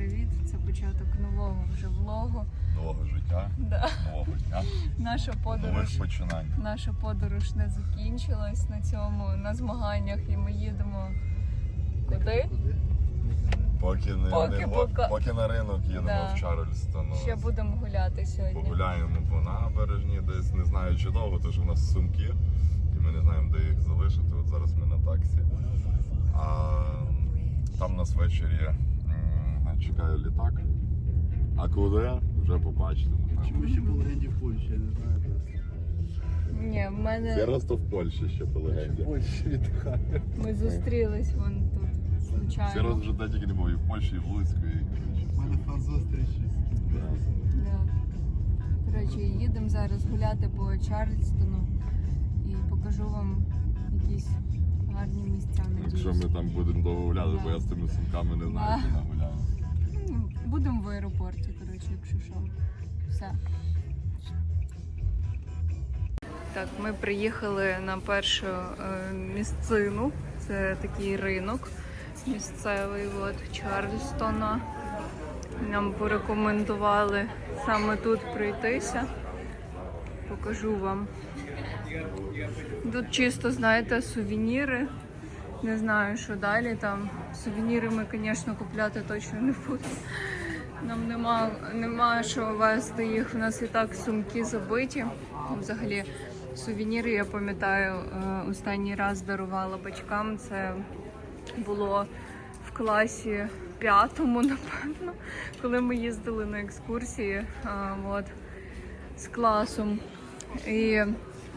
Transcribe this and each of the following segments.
привіт! Це початок нового вже влогу. Нового життя, Да. нового дня, Наша подорож, починань. наша подорож не закінчилась на цьому на змаганнях, і ми їдемо куди? Поки не, Поки не пока- поки на ринок їдемо Да. в Чарльстон. Ще будемо гуляти сьогодні. Погуляємо по набережні, десь не знаю чи довго, тому що в нас сумки, і ми не знаємо, де їх залишити. От зараз ми на таксі. А там нас ввечері м, чекає літак. А куди? Вже побачите. Чи ми ще по легенді в Польщі, я не знаю просто. Ні, в мене Зараз то в Польщі ще по легенді. В Польщі віддихає. ми зустрілись вон тут Зараз случайно. вже де тільки не був і в Польщі, і в Луцьку, і У мене фан зустрічі. Да. Коротше, їдемо зараз гуляти по Чарльстону і покажу вам якісь гарні місця. Якщо надіюсь. ми там будемо довго гуляти, бо я з тими сумками не знаю, Да. чи нагуляю. Будемо в аеропорті, коротше, якщо що. Все. Так, ми приїхали на першу е, місцину. Це такий ринок місцевий от, Чарльстона. Нам порекомендували саме тут пройтися. Покажу вам. Тут чисто, знаєте, сувеніри. Не знаю, що далі там. Сувеніри ми, звісно, купляти точно не будемо. Нам нема, нема що вести їх. У нас і так сумки забиті. Взагалі, сувеніри, я пам'ятаю, е, останній раз дарувала батькам. Це було в класі п'ятому, напевно, коли ми їздили на екскурсії е, от, з класом. І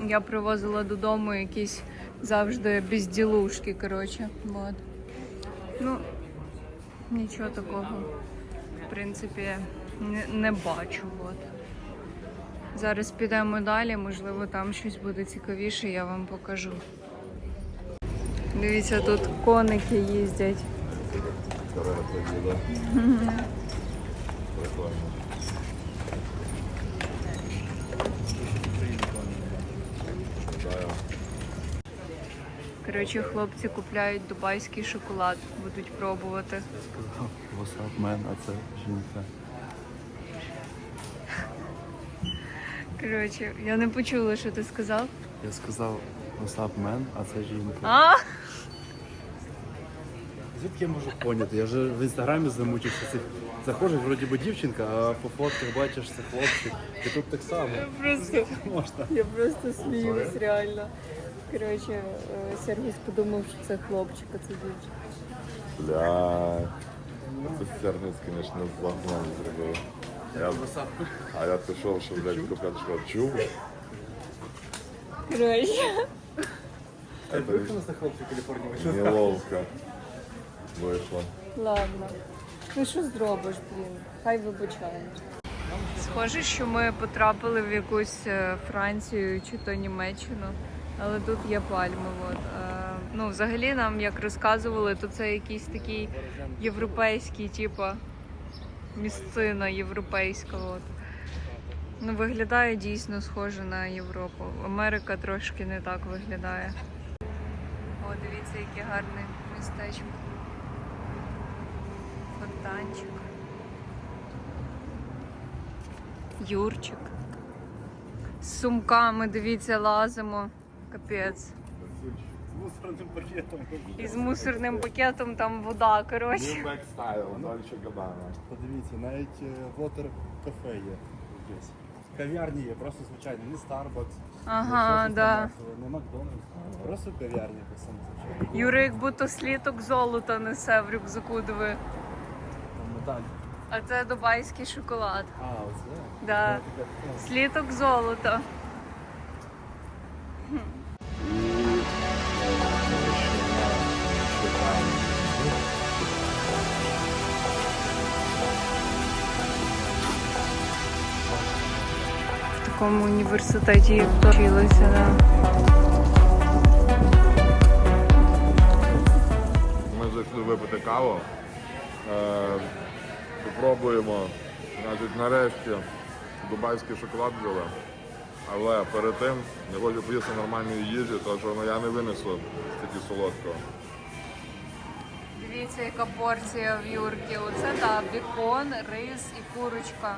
я привозила додому якісь завжди безділушки, коротше. От. Ну, нічого такого, в принципі, не, не бачу. От. Зараз підемо далі, можливо, там щось буде цікавіше, я вам покажу. Дивіться, тут коники їздять. Прикольно. Да. Коротше, хлопці купляють дубайський шоколад, будуть пробувати. Васап мен, а це жінка. Коротше, я не почула, що ти сказав. Я сказав васап мен, а це жінка. А! Звідки я можу поняти? Я вже в інстаграмі замучився цих. Заходиш, вроді би дівчинка, а по фотках бачиш це хлопчик. І тут так само. Просто Можна. Я просто сміюсь реально. Коротше, е, Сергій подумав, що це хлопчик, а це дівчинка. Бля. Це сервіс, звісно, злагнав зробив. Я, а я пішов, що, блядь, купляти школа. Чув? Коротше. Вийшов на хлопчик Каліфорнії вийшов. Неловко. Вийшло. Ладно. Ну що зробиш, блін? Хай вибачає. Схоже, що ми потрапили в якусь е, Францію чи то Німеччину, але тут є пальми. От. Е, Ну, взагалі нам як розказували, то це якийсь такий європейський, типа місцина європейська. От. Ну, виглядає дійсно схоже на Європу. Америка трошки не так виглядає. О, дивіться, яке гарне містечко. Фонтанчик. Юрчик. З сумками, дивіться, лазимо. Капець. З мусорним пакетом. І з мусорним пакетом там вода, коротше. New Back Style, Dolce Gabbana. Подивіться, навіть е, Water кафе є десь. Кав'ярні є, просто звичайно, не Starbucks. Ага, не да. Не Макдональдс. Просто сама звичайно. Юра, як будто сліток золота несе в рюкзаку, диви. Там медаль. А це дубайський шоколад. А, оце? Да. Сліток золота. В такому університеті я вчилася, да. Ми зайшли випити каву. Е, Попробуємо. Значить, нарешті дубайський шоколад взяли. Але перед тим я хочу поїсти нормальної їжі, тому що ну, я не винесу стільки солодкого. Дивіться, яка порція в Юрки. Оце так, бікон, рис і курочка.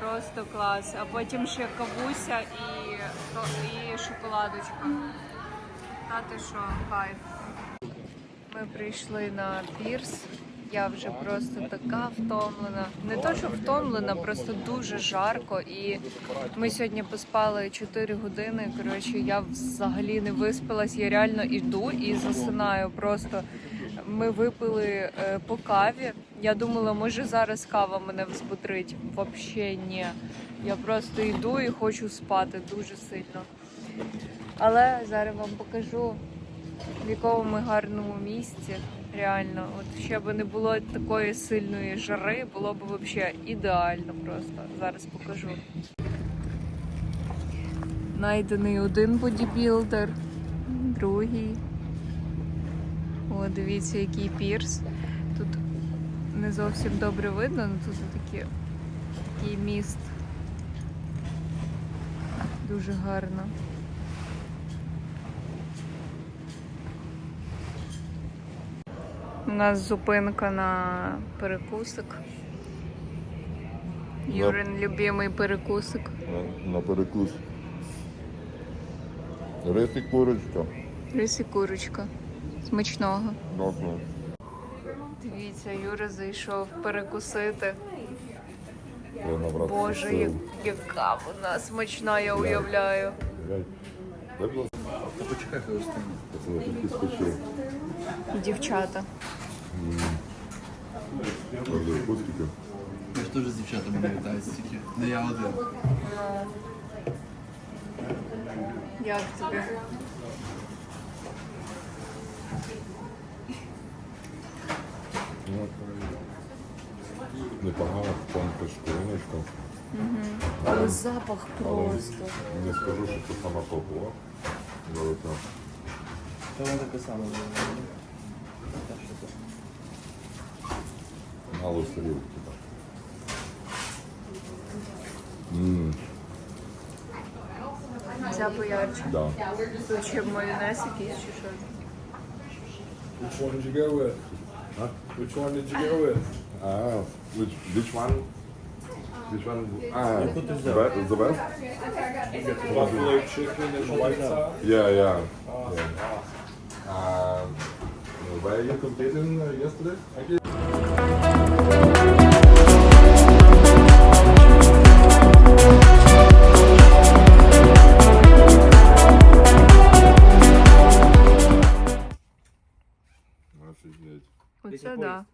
Просто клас. А потім ще кавуся і, і шоколадочка. А ти що, кайф. Ми прийшли на пірс. Я вже просто така втомлена. Не то, що втомлена, просто дуже жарко. І ми сьогодні поспали 4 години. Коротше, я взагалі не виспалась. Я реально йду і засинаю. Просто ми випили е, по каві. Я думала, може зараз кава мене взбудрить. Взагалі ні. Я просто йду і хочу спати дуже сильно. Але зараз вам покажу в якому ми гарному місці. Реально, от ще б не було такої сильної жари, було б взагалі ідеально просто. Зараз покажу. Найдений один бодібілдер, другий. О, дивіться, який пірс. Не зовсім добре видно, але тут такі, такий міст. Дуже гарно. У нас зупинка на перекусик. Юрин любимий перекусик. На, на перекус. Рис і курочка. Рис і курочка. Смачного. Дякую. Дивіться, Юра зайшов перекусити. Я Боже, як- яка вона смачна, я уявляю. Почекай, хай остане. Тут дівчата. Правда, кустики. Я ж теж з дівчатами не вітаю стільки. Не я один. Як тобі? Ну, Непогано, тонка шкуриночка. Але запах просто. Не скажу, що це сама топова. Золота. Та вона така сама. Мало так. Ммм, Ця поярче. да. Тут ще майонез якийсь чи що? Which one did you go with? Huh? Which one did you go with? Ah, which, which one? Which one? Ah, put the best, the best? The buffalo chicken and white sauce? Yeah, yeah. yeah. Um, where you competing uh, yesterday? I да.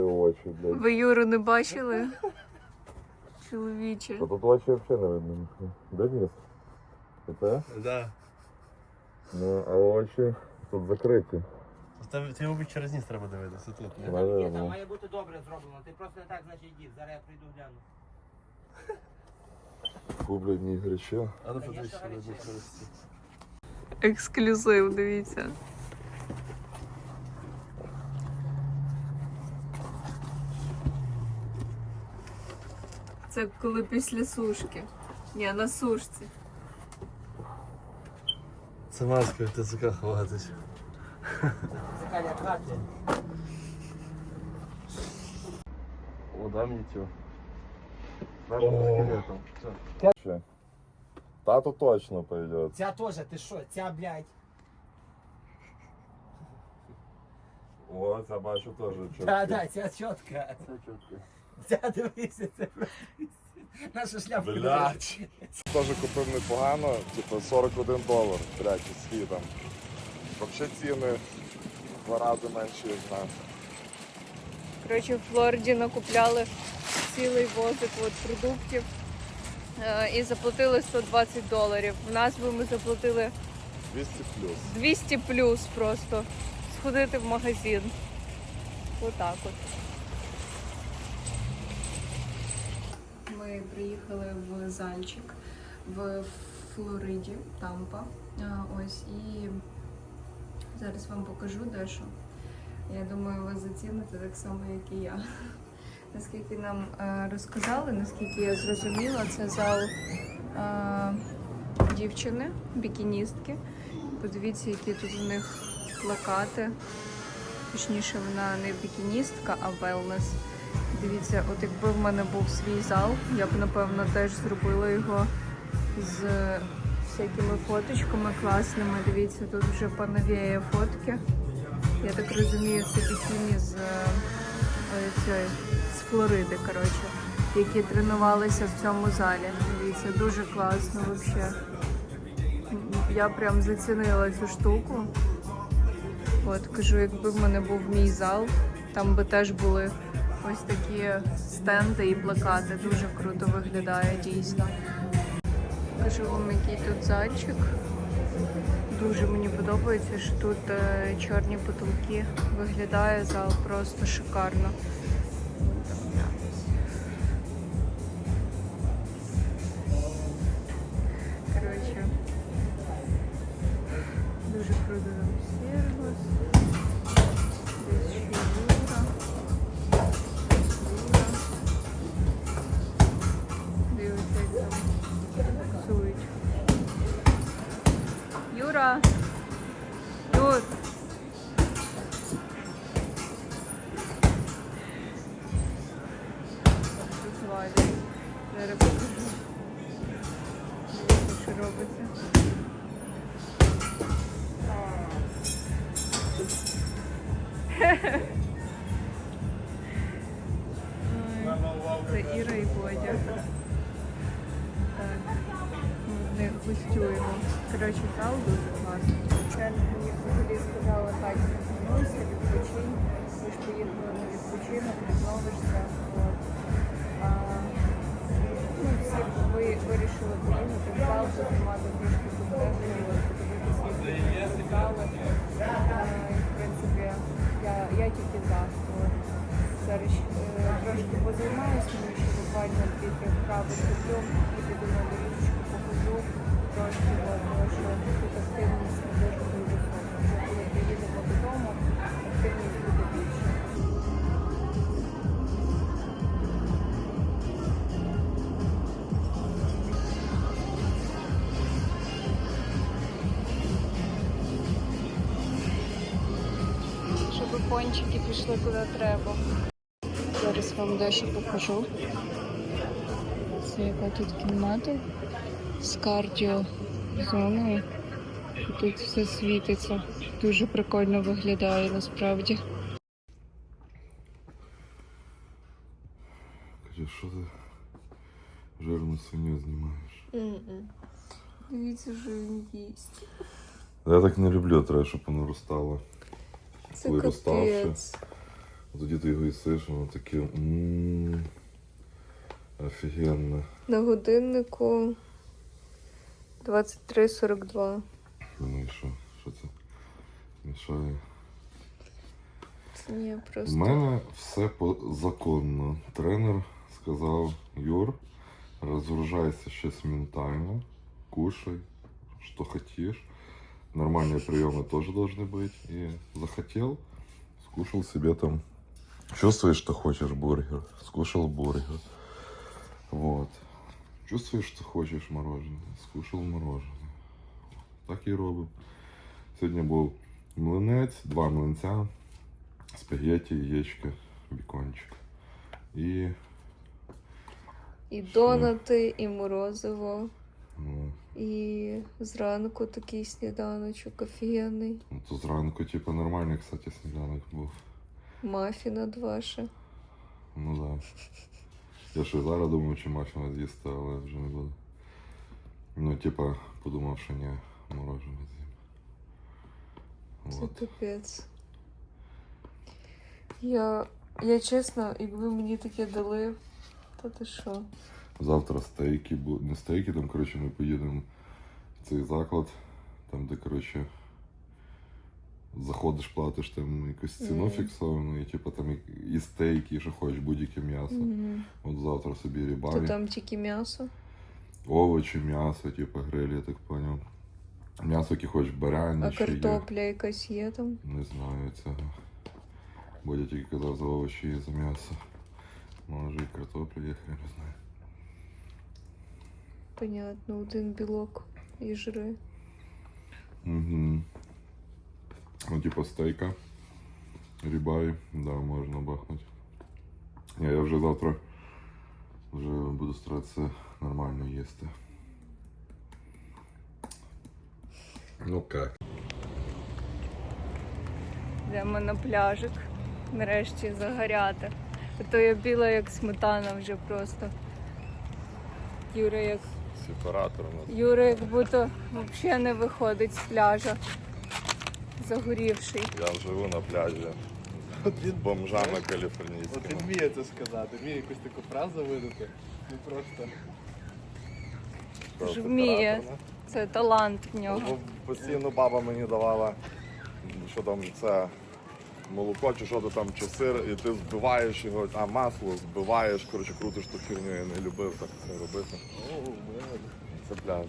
Очі, блядь. Ви Юру не бачили? Чоловіче. Та тут очі взагалі не видно. Де ніс? Оце? Да. Ну, а очі тут закриті. Ти ти, мабуть, через ніс треба дивитися тут. ні? Ні, там має бути добре зроблено. Ти просто не так, значить йди. Зараз я прийду гляну. Фу, блядь, не горячо. А ну Та подивись, ще що робить Ексклюзив, дивіться. Це коли після сушки. Ні, на сушці. Це маска в ТЦК ховатись. Це Каля хати. О, дай мені цю. Наш О. скелетом. Ще. Тато точно пойдет. Ця теж, ти що? Ця, блядь. О, ця бачу теж чітко. Так, так, ця чітка. Це чітко. Ця дивися, це. Наша шляпка. Блядь. Теж купив непогано, типу 41 долар, блядь, із світом. Взагалі ціни в два рази менші, ніж нас. Коротше, в Флориді накупляли цілий возик от продуктів е, і заплатили 120 доларів. В нас би ми заплатили 200 плюс. 200 плюс просто сходити в магазин. Отак от. Ми приїхали в Зальчик в Флориді, Тампа. Ось і зараз вам покажу дещо. Я думаю, ви заціните так само, як і я. Наскільки нам е, розказали, наскільки я зрозуміла, це зал е, дівчини, бікіністки. Подивіться, які тут у них плакати. Точніше, вона не бікіністка, а велнес. Дивіться, от якби в мене був свій зал, я б напевно теж зробила його з всякими фоточками класними. Дивіться, тут вже пановіє фотки. Я так розумію, це бікіні з, е, з Флориди, коротше, які тренувалися в цьому залі. Дивіться, дуже класно взагалі. Я прям зацінила цю штуку. От кажу, якби в мене був мій зал, там би теж були ось такі стенди і плакати. Дуже круто виглядає дійсно. Кажу вам, який тут зайчик. Дуже мені подобається, що тут е, чорні потолки. Виглядає зал просто шикарно. Вирішили в зал, познімати трішки контенту, подивитися, зали. В принципі, я, я тільки за. Зараз е, трошки позаймаюся, тому що буквально дві-три вправи зроблю і піду на пішли куди треба. Зараз вам дещо покажу. Це яка тут кімната з кардіо зоною. І Тут все світиться. Дуже прикольно виглядає насправді. Каже, що ти жирну свиню знімаєш? Дивіться, що він їсть. Я так не люблю, треба, щоб воно розстало. Це Коли розставши. Тоді ти його їсиш, воно таке. Ммм. Офігенно. На годиннику 23.42. Ну і що? Що це мішає? Ні, У мене все по законно. Тренер сказав: Юр, разгружайся сейчас ментально, кушай, что хочешь. Нормальные приемы тоже должны быть. И захотел, скушал себе там. Чувствуешь, что хочешь бургер, скушал бургер. Вот. Чувствуешь, что хочешь мороженое, скушал мороженое. Так і робимо. Сьогодні був млинець, два млинця, спагетті, яєчки, бікончик. І І донати, і морозиво, Ну, і зранку такий сніданочок офігенний. ну, то зранку, типу, нормальний, кстати, сніданок був. Мафіна два ще. Ну да. Я ще зараз думав, чи мафіна з'їсти, але вже не буду. Ну, типа, подумав, що ні, морожене з'їм. Це капець. Я, я чесно, якби мені таке дали, то ти що? Завтра стейки будуть. Не стейки, там, коротше, ми поїдемо в цей заклад. Там, де, коротше, заходиш, платиш там якусь ціну Мгм. фіксовану, і типу там і- і стейки, і що хочеш, будь-яке м'ясо. От завтра собі То рібарі. там тільки м'ясо. Овочі, м'ясо, типу гриль, я так поняв. М'ясо, яке хочеш А баряні, є. картопля якась є там. Не знаю цього. Бодя тільки казав за овочі і за м'ясо. Може і картопля є, хрен не знаю. Понятно, один білок і жири. Угу. Ну, типа стейка. Рібай, да, можна бахнути. Я, я вже завтра вже буду старатися нормально їсти. Ну як? Йдемо на пляжик. Нарешті загоряти. А то я біла як сметана вже просто. Юра як Сепаратор у нас. Як будто взагалі не виходить з пляжа. Загорівший. Я живу на пляжі з бомжами От він каліфорнійськими. вміє це сказати, вміє якусь таку фразу видати. Ну просто. Ж вміє. Це талант в нього. Постійно баба мені давала, що там це молоко, чи що то там, чи сир, і ти збиваєш його, а масло збиваєш, коротше, крутиш ту херню, я не любив так це робити. Це пляж.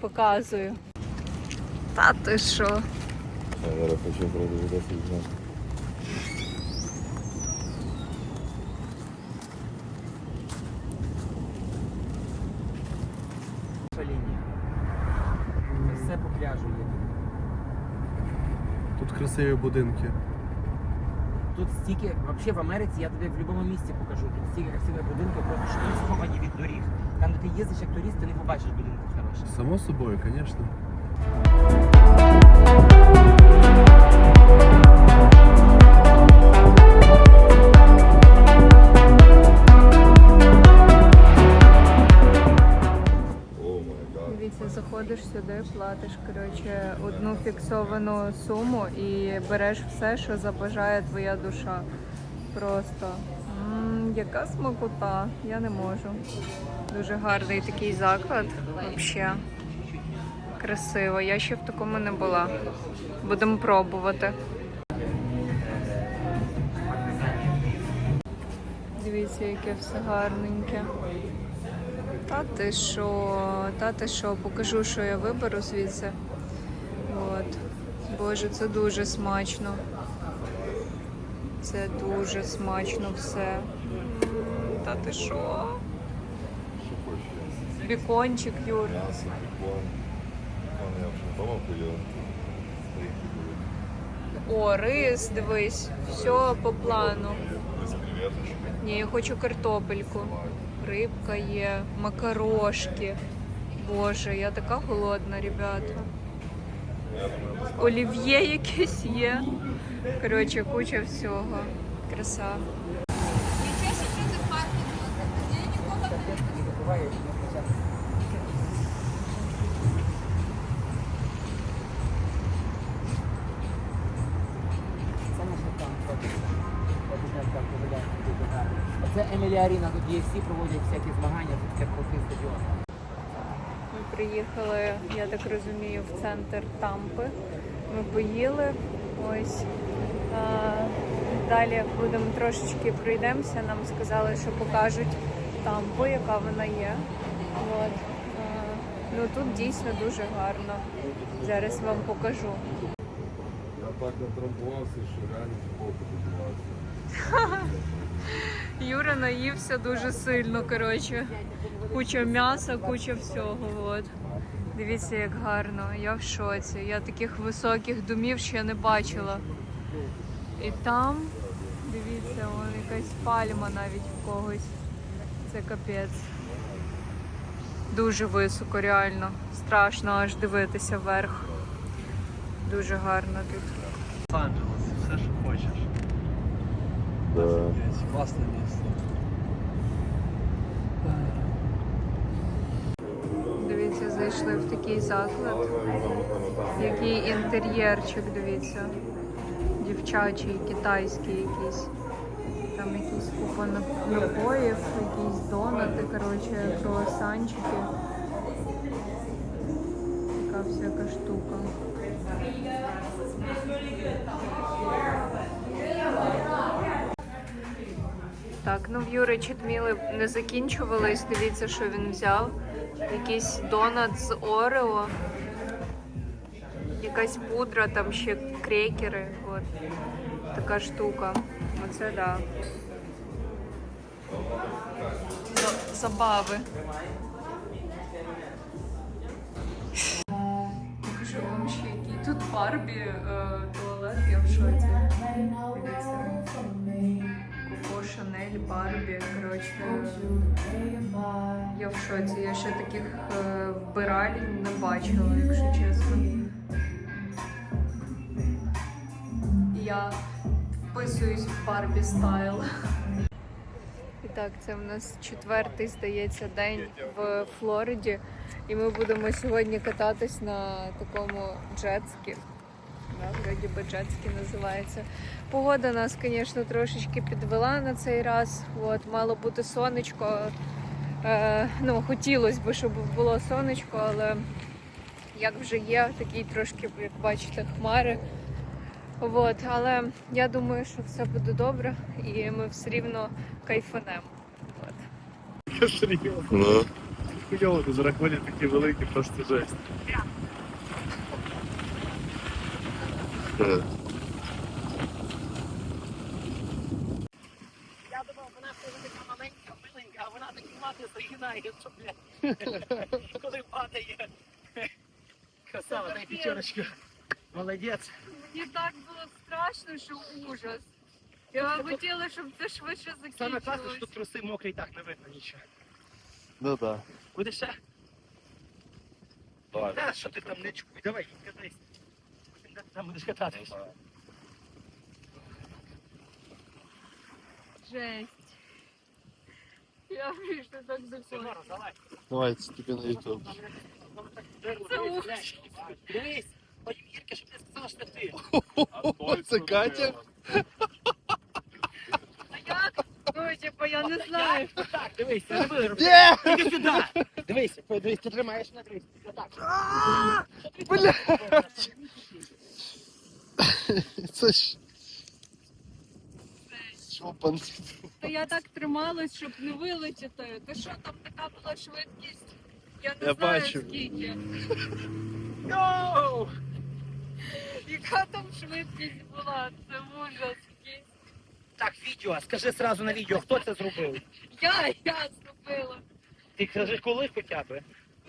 Показую. Та ти що? Я зараз хочу продивитися зняти. Наша. Все по пляжу є. Тут красиві будинки. Тут стільки, взагалі в Америці, я тобі в будь-якому місці покажу. Тут стільки красивих будинків, просто що сховані від доріг. Там, де ти їздиш як турист, ти не побачиш будинків хороших. Само собою, звісно. Заходиш платиш коротше, одну фіксовану суму і береш все, що забажає твоя душа. Просто м, яка смакота, я не можу. Дуже гарний такий заклад. Взагалі. Красиво. Я ще в такому не була. Будемо пробувати. Дивіться, яке все гарненьке. Та ти що, та ти що, покажу, що я виберу звідси. От. Боже, це дуже смачно. Це дуже смачно все. М, Та ти що? Бікончик, Юр. М'ясо, бікон. Я вже. О, рис, дивись. Все по плану. Ні, я хочу картопельку. Рибка є, макарошки. Боже, я така голодна, ребята. Олів'є якесь є. Коротше, куча всього. Краса. Всі проводять всякі змагання, тут крутий стадіон. Ми приїхали, я так розумію, в центр Тампи. Ми поїли. Ось. Далі будемо трошечки пройдемося. Нам сказали, що покажуть Тампу, яка вона є. От. Ну тут дійсно дуже гарно. Зараз вам покажу. Так натрамбувався, що реально футболку піднімався. Юра наївся дуже сильно, коротше. Куча м'яса, куча всього. От. Дивіться, як гарно. Я в шоці. Я таких високих домів ще не бачила. І там, дивіться, вон якась пальма навіть в когось. Це капець. Дуже високо, реально. Страшно аж дивитися вверх. Дуже гарно тут. Лос-Анджелес, все, що хочеш. Да. Класне місце. Дивіться, зайшли в такий заклад. Який інтер'єрчик, дивіться. Дівчачий, китайський якийсь. Там якісь купа напоїв, якісь донати, коротше, круасанчики. Така всяка штука. Так, ну в Юри читміли не закінчувались. Дивіться, що він взяв. Якийсь донат з Орео. Якась пудра, там ще крекери. От. Така штука. Оце да. Забави. Покажу вам ще який тут Барбі е, туалет, я в шоці. Дивіться. Шанель, Барбі. Коротше, я в шоці. Я ще таких е, вбиралень не бачила, якщо чесно. Я вписуюсь в Барбі стайл. І так, це в нас четвертий, здається, день в Флориді. І ми будемо сьогодні кататись на такому джетскі. Да, вроді би називається. Погода нас, звісно, трошечки підвела на цей раз. От, мало бути сонечко. Е, ну, хотілося б, щоб було сонечко, але як вже є, такі трошки, як бачите, хмари. От, але я думаю, що все буде добре і ми все рівно кайфанемо. От. Серйозно. Ну. Хуйово, ти зараховані такі великі, просто жесть. Я думав, вона коли така маленька, миленька, а вона так мати загинає, що, блядь, коли падає. Красава, дай пятерочку. Молодець. Мені так було страшно, що ужас. Я хотіла, щоб це швидше Саме класно, що закінчилось. тут труси мокрі, так не видно нічого. Ну так. Буде ще? Давай. Та, що ти там не чуй, давай, катайся. Потім де ти там будеш кататись. Жесть. Я більше так заходжу. Синора, давай. Давай, це тобі на ютуб. Це ужас. Дивись, ой, Ірка, щоб не сказала, що ти. Це Катя? А як? Ну, типу, я не знаю. Так, дивись, я не буду робити. Є! Іди сюди. Дивись, дивись, ти тримаєш на дивись. Отак. Бля! Це ж... Шопан. Та я так трималась, щоб не вилетіти. Та що там така була швидкість? Я не Я знаю бачу. скільки. Йоу! Яка там швидкість була? Це ужас якийсь. Так, відео, скажи сразу на відео, хто це зробив? Я, я зробила. Ти скажи, коли хоча б?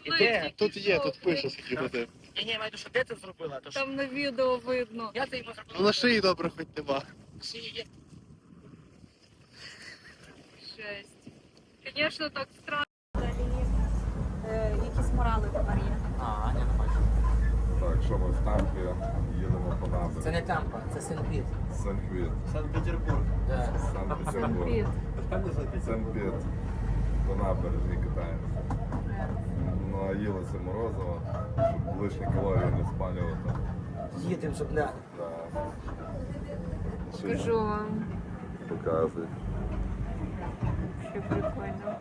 І Коли де? Тут є, тут пише, скільки буде. Ні, ні, я маю, що де це зробила? То що? Там на відео видно. Я це йому зробила. Ну на шиї добре хоч нема. Шиї є. Жесть. Звісно, так страшно. Якісь морали тепер є. А, я не бачу. Так, що ми в Тампі їдемо по Це не Тампа, це Сен-Піт. Сен-Квіт. Санкт-Петербург. Да. Санкт-Петербург. Під. Сен-Піт. По набережні катаємося. А їлося морозиво, щоб лишні калорії не спалювати. Їдемо, щоб не... Да. Кажу вам, Показуй. що прикольно.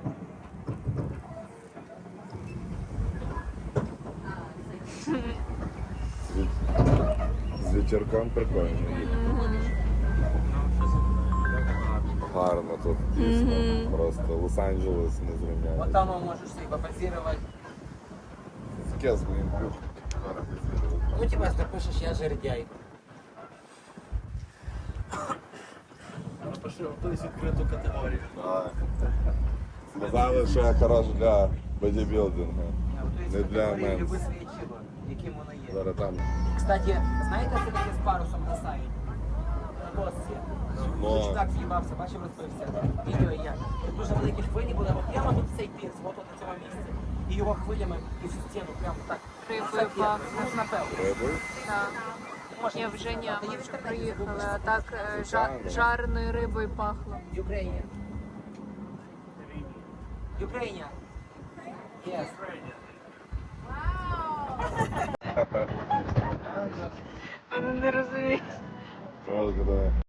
З вечірком прикольно. Гарно тут дійсно. Просто Лос-Анджелес не Вот зрівняється. там можеш себе позировать. Таке з моїм плюшком. Ну, типа, напишеш, я жердяй. Пошли, хтось відкриту категорію. Сказали, що я хорош для бодібілдингу. Не для мене. Яким воно є. Зараз там. Кстати, знаєте, це таке з парусом на сайті? На досці. Ну. Чудак з'їбався, бачив, розбився. Відео є. Тут дуже великі хвилі були, от прямо тут цей пірс, от на цьому місці. І його хвилями і стіну, прямо так. Ну, напевно. Так. Я вже ні, ми вже вже приїхали, а так е, жа- жареною рибою пахло. Ukraine. Ukraine. Yes. Вони не розуміють. Трошки, да. просто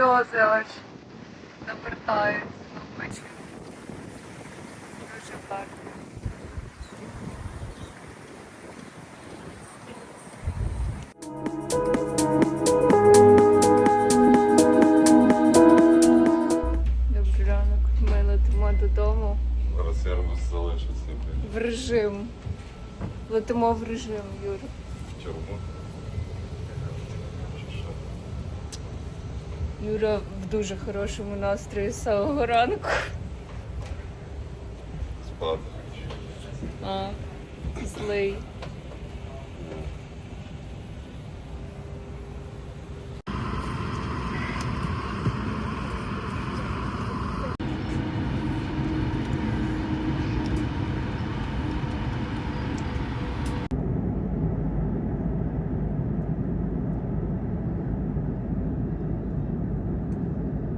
сльози аж навертаються на очі. Дуже гарно. Добрий ранок. Ми летимо додому Зараз залишиться в режим. Летимо в режим, Юр. в тюрму. Чи що? Юра в дуже хорошому настрої з самого ранку.